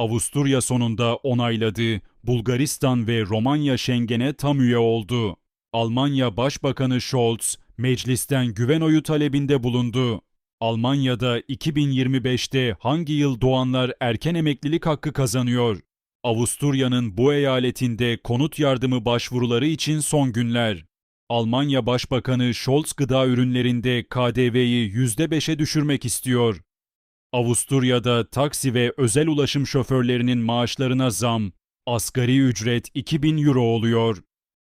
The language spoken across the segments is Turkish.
Avusturya sonunda onayladı. Bulgaristan ve Romanya Schengen'e tam üye oldu. Almanya Başbakanı Scholz, meclisten güven oyu talebinde bulundu. Almanya'da 2025'te hangi yıl doğanlar erken emeklilik hakkı kazanıyor? Avusturya'nın bu eyaletinde konut yardımı başvuruları için son günler. Almanya Başbakanı Scholz gıda ürünlerinde KDV'yi %5'e düşürmek istiyor. Avusturya'da taksi ve özel ulaşım şoförlerinin maaşlarına zam, asgari ücret 2000 euro oluyor.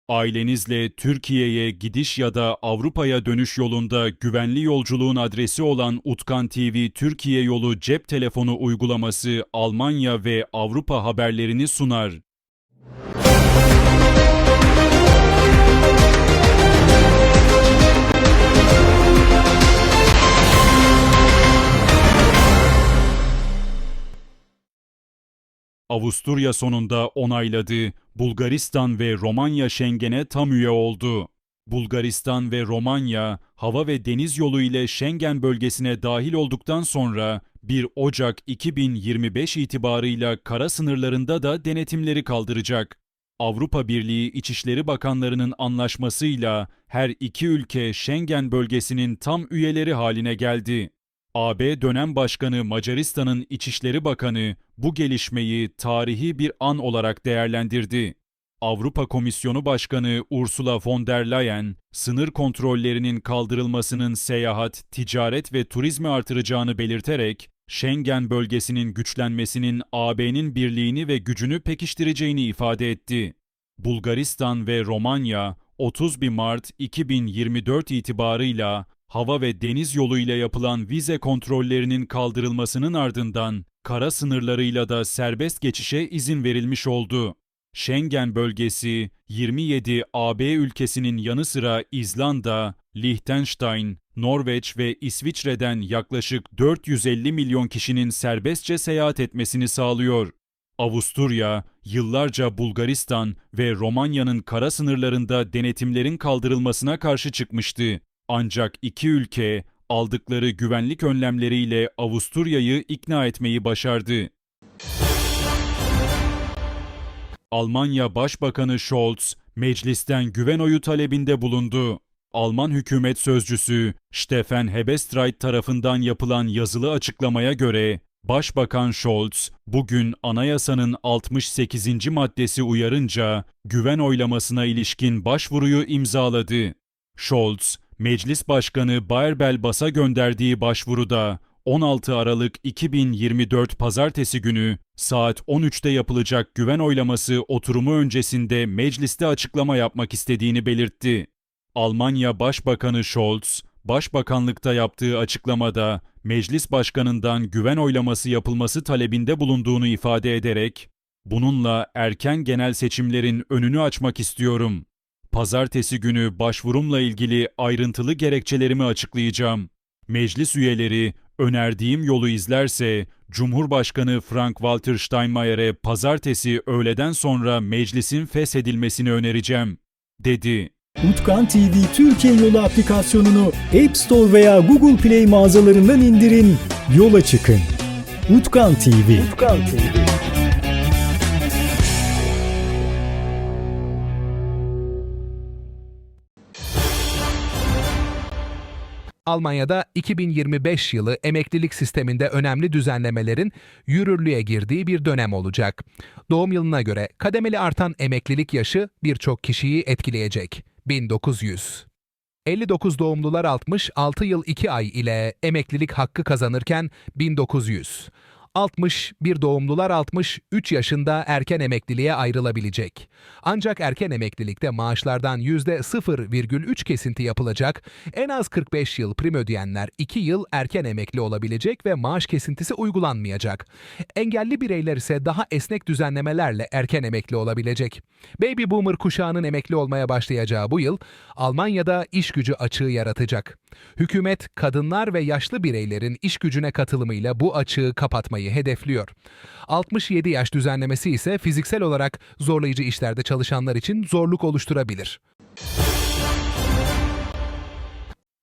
Ailenizle Türkiye'ye gidiş ya da Avrupa'ya dönüş yolunda güvenli yolculuğun adresi olan Utkan TV Türkiye yolu cep telefonu uygulaması Almanya ve Avrupa haberlerini sunar. Avusturya sonunda onayladı. Bulgaristan ve Romanya Schengen'e tam üye oldu. Bulgaristan ve Romanya hava ve deniz yolu ile Schengen bölgesine dahil olduktan sonra 1 Ocak 2025 itibarıyla kara sınırlarında da denetimleri kaldıracak. Avrupa Birliği İçişleri Bakanlarının anlaşmasıyla her iki ülke Schengen bölgesinin tam üyeleri haline geldi. AB dönem başkanı Macaristan'ın İçişleri Bakanı bu gelişmeyi tarihi bir an olarak değerlendirdi. Avrupa Komisyonu Başkanı Ursula von der Leyen, sınır kontrollerinin kaldırılmasının seyahat, ticaret ve turizmi artıracağını belirterek, Schengen bölgesinin güçlenmesinin AB'nin birliğini ve gücünü pekiştireceğini ifade etti. Bulgaristan ve Romanya, 31 Mart 2024 itibarıyla hava ve deniz yoluyla yapılan vize kontrollerinin kaldırılmasının ardından kara sınırlarıyla da serbest geçişe izin verilmiş oldu. Schengen bölgesi 27 AB ülkesinin yanı sıra İzlanda, Liechtenstein, Norveç ve İsviçre'den yaklaşık 450 milyon kişinin serbestçe seyahat etmesini sağlıyor. Avusturya, yıllarca Bulgaristan ve Romanya'nın kara sınırlarında denetimlerin kaldırılmasına karşı çıkmıştı. Ancak iki ülke aldıkları güvenlik önlemleriyle Avusturya'yı ikna etmeyi başardı. Almanya Başbakanı Scholz, meclisten güven oyu talebinde bulundu. Alman hükümet sözcüsü Stefan Hebestreit tarafından yapılan yazılı açıklamaya göre Başbakan Scholz bugün anayasanın 68. maddesi uyarınca güven oylamasına ilişkin başvuruyu imzaladı. Scholz, Meclis Başkanı Bayer Bas'a gönderdiği başvuruda 16 Aralık 2024 Pazartesi günü saat 13'te yapılacak güven oylaması oturumu öncesinde mecliste açıklama yapmak istediğini belirtti. Almanya Başbakanı Scholz, Başbakanlıkta yaptığı açıklamada meclis başkanından güven oylaması yapılması talebinde bulunduğunu ifade ederek, bununla erken genel seçimlerin önünü açmak istiyorum. Pazartesi günü başvurumla ilgili ayrıntılı gerekçelerimi açıklayacağım. Meclis üyeleri önerdiğim yolu izlerse Cumhurbaşkanı Frank-Walter Steinmeier'e pazartesi öğleden sonra meclisin feshedilmesini önereceğim, dedi. Utkan TV Türkiye Yolu aplikasyonunu App Store veya Google Play mağazalarından indirin, yola çıkın. Utkan TV. Utkan TV. Almanya'da 2025 yılı emeklilik sisteminde önemli düzenlemelerin yürürlüğe girdiği bir dönem olacak. Doğum yılına göre kademeli artan emeklilik yaşı birçok kişiyi etkileyecek. 1900 59 doğumlular 66 yıl 2 ay ile emeklilik hakkı kazanırken 1900 61 doğumlular 63 yaşında erken emekliliğe ayrılabilecek. Ancak erken emeklilikte maaşlardan %0,3 kesinti yapılacak, en az 45 yıl prim ödeyenler 2 yıl erken emekli olabilecek ve maaş kesintisi uygulanmayacak. Engelli bireyler ise daha esnek düzenlemelerle erken emekli olabilecek. Baby Boomer kuşağının emekli olmaya başlayacağı bu yıl Almanya'da iş gücü açığı yaratacak. Hükümet kadınlar ve yaşlı bireylerin iş gücüne katılımıyla bu açığı kapatmayı hedefliyor. 67 yaş düzenlemesi ise fiziksel olarak zorlayıcı işlerde çalışanlar için zorluk oluşturabilir.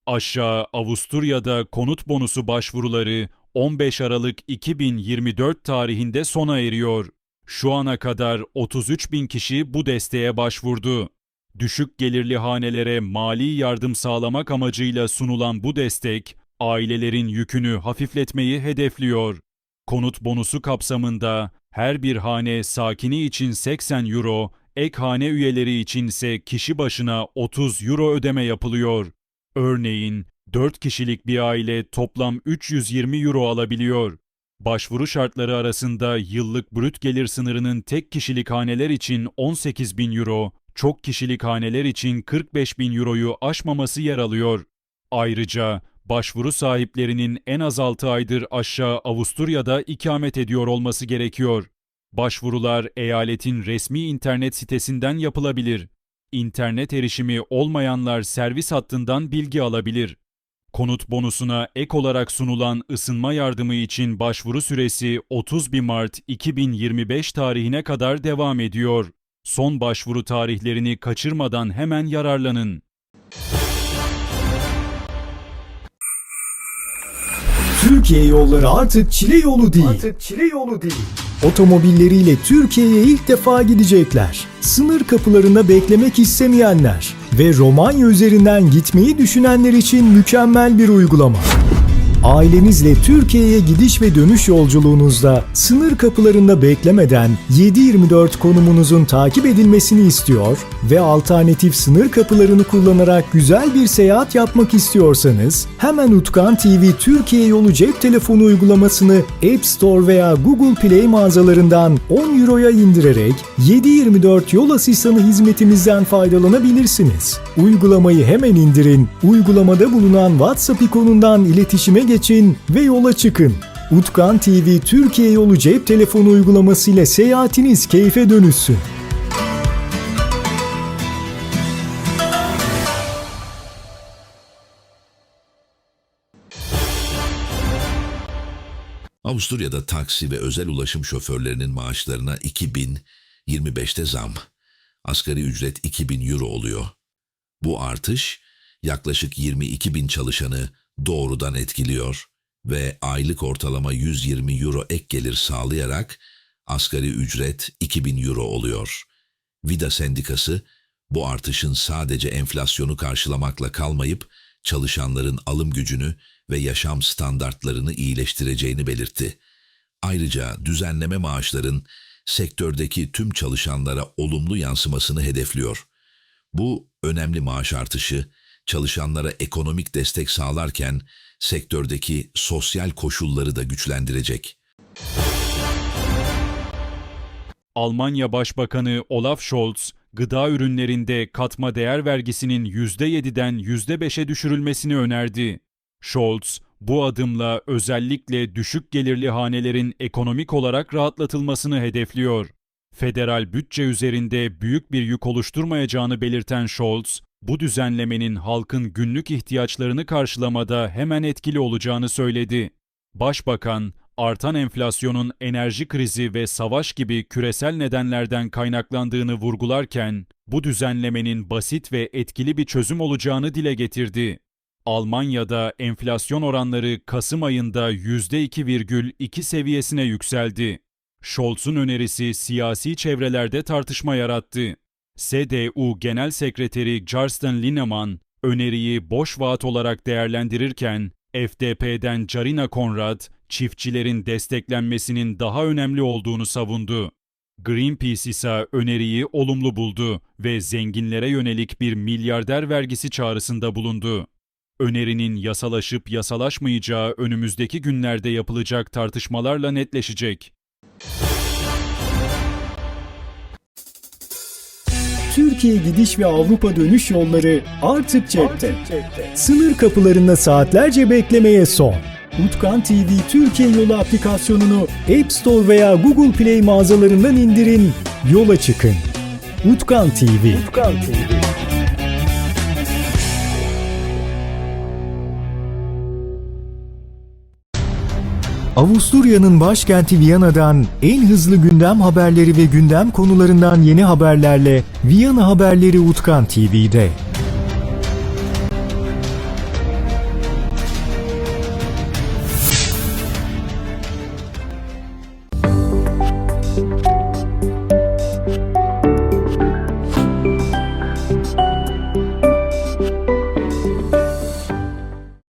Aşağı Avusturya'da konut bonusu başvuruları 15 Aralık 2024 tarihinde sona eriyor. Şu ana kadar 33 bin kişi bu desteğe başvurdu. Düşük gelirli hanelere mali yardım sağlamak amacıyla sunulan bu destek, ailelerin yükünü hafifletmeyi hedefliyor. Konut bonusu kapsamında her bir hane sakini için 80 euro, ek hane üyeleri için ise kişi başına 30 euro ödeme yapılıyor. Örneğin 4 kişilik bir aile toplam 320 euro alabiliyor. Başvuru şartları arasında yıllık brüt gelir sınırının tek kişilik haneler için 18 bin euro, çok kişilik haneler için 45 bin euroyu aşmaması yer alıyor. Ayrıca başvuru sahiplerinin en az 6 aydır aşağı Avusturya'da ikamet ediyor olması gerekiyor. Başvurular eyaletin resmi internet sitesinden yapılabilir. İnternet erişimi olmayanlar servis hattından bilgi alabilir. Konut bonusuna ek olarak sunulan ısınma yardımı için başvuru süresi 31 Mart 2025 tarihine kadar devam ediyor. Son başvuru tarihlerini kaçırmadan hemen yararlanın. Türkiye yolları artık çile yolu değil. Artık çile yolu değil. Otomobilleriyle Türkiye'ye ilk defa gidecekler. Sınır kapılarında beklemek istemeyenler ve Romanya üzerinden gitmeyi düşünenler için mükemmel bir uygulama. Ailenizle Türkiye'ye gidiş ve dönüş yolculuğunuzda sınır kapılarında beklemeden 7/24 konumunuzun takip edilmesini istiyor ve alternatif sınır kapılarını kullanarak güzel bir seyahat yapmak istiyorsanız hemen Utkan TV Türkiye yolu cep telefonu uygulamasını App Store veya Google Play mağazalarından 10 Euro'ya indirerek 7/24 yol asistanı hizmetimizden faydalanabilirsiniz. Uygulamayı hemen indirin, uygulamada bulunan WhatsApp ikonundan iletişime geçin ve yola çıkın. Utkan TV Türkiye yolu cep telefonu uygulaması ile seyahatiniz keyfe dönüşsün. Avusturya'da taksi ve özel ulaşım şoförlerinin maaşlarına 2025'te zam. Asgari ücret 2000 euro oluyor. Bu artış yaklaşık 22 bin çalışanı doğrudan etkiliyor ve aylık ortalama 120 euro ek gelir sağlayarak asgari ücret 2000 euro oluyor. Vida Sendikası bu artışın sadece enflasyonu karşılamakla kalmayıp çalışanların alım gücünü ve yaşam standartlarını iyileştireceğini belirtti. Ayrıca düzenleme maaşların sektördeki tüm çalışanlara olumlu yansımasını hedefliyor. Bu önemli maaş artışı çalışanlara ekonomik destek sağlarken sektördeki sosyal koşulları da güçlendirecek. Almanya Başbakanı Olaf Scholz, gıda ürünlerinde katma değer vergisinin %7'den %5'e düşürülmesini önerdi. Scholz, bu adımla özellikle düşük gelirli hanelerin ekonomik olarak rahatlatılmasını hedefliyor. Federal bütçe üzerinde büyük bir yük oluşturmayacağını belirten Scholz, bu düzenlemenin halkın günlük ihtiyaçlarını karşılamada hemen etkili olacağını söyledi. Başbakan, artan enflasyonun enerji krizi ve savaş gibi küresel nedenlerden kaynaklandığını vurgularken, bu düzenlemenin basit ve etkili bir çözüm olacağını dile getirdi. Almanya'da enflasyon oranları Kasım ayında %2,2 seviyesine yükseldi. Scholz'un önerisi siyasi çevrelerde tartışma yarattı. CDU Genel Sekreteri Carsten Linnemann, öneriyi boş vaat olarak değerlendirirken, FDP'den Carina Konrad, çiftçilerin desteklenmesinin daha önemli olduğunu savundu. Greenpeace ise öneriyi olumlu buldu ve zenginlere yönelik bir milyarder vergisi çağrısında bulundu. Önerinin yasalaşıp yasalaşmayacağı önümüzdeki günlerde yapılacak tartışmalarla netleşecek. Türkiye gidiş ve Avrupa dönüş yolları artık cepte. Artık cepte. Sınır kapılarında saatlerce beklemeye son. Utkan TV Türkiye Yolu aplikasyonunu App Store veya Google Play mağazalarından indirin, yola çıkın. Utkan TV. Utkan TV. Avusturya'nın başkenti Viyana'dan en hızlı gündem haberleri ve gündem konularından yeni haberlerle Viyana Haberleri Utkan TV'de.